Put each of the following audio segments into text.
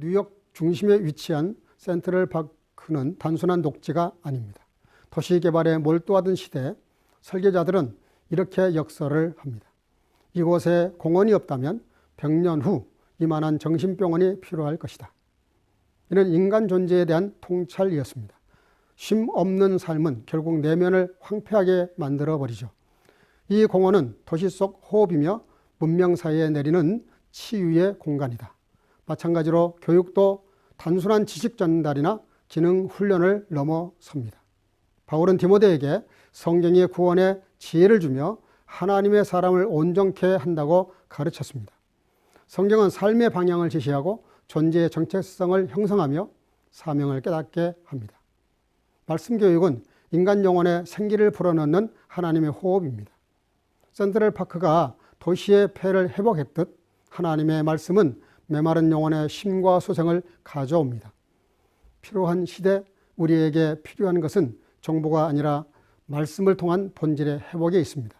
뉴욕 중심에 위치한 센트럴 파크는 단순한 녹지가 아닙니다. 도시 개발에 몰두하던 시대 설계자들은 이렇게 역설을 합니다. 이곳에 공원이 없다면 100년 후 이만한 정신병원이 필요할 것이다. 이는 인간 존재에 대한 통찰이었습니다. 쉼 없는 삶은 결국 내면을 황폐하게 만들어 버리죠. 이 공원은 도시 속 호흡이며 문명 사이에 내리는 치유의 공간이다. 마찬가지로 교육도 단순한 지식 전달이나 기능 훈련을 넘어섭니다. 바울은 디모데에게 성경의 구원에 지혜를 주며 하나님의 사람을 온전케 한다고 가르쳤습니다. 성경은 삶의 방향을 제시하고 존재의 정체성을 형성하며 사명을 깨닫게 합니다. 말씀 교육은 인간 영혼에 생기를 불어넣는 하나님의 호흡입니다. 센트럴 파크가 도시의 폐를 회복했듯 하나님의 말씀은 메마른 영혼의 쉼과 소생을 가져옵니다. 필요한 시대 우리에게 필요한 것은 정보가 아니라 말씀을 통한 본질의 회복에 있습니다.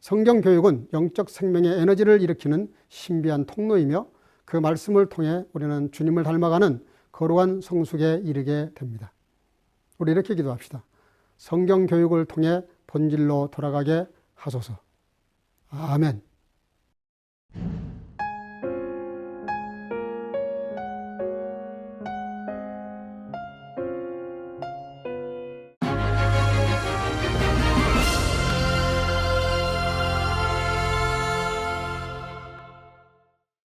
성경 교육은 영적 생명의 에너지를 일으키는 신비한 통로이며 그 말씀을 통해 우리는 주님을 닮아가는 거룩한 성숙에 이르게 됩니다. 우리 이렇게 기도합시다. 성경 교육을 통해 본질로 돌아가게 하소서. 아멘.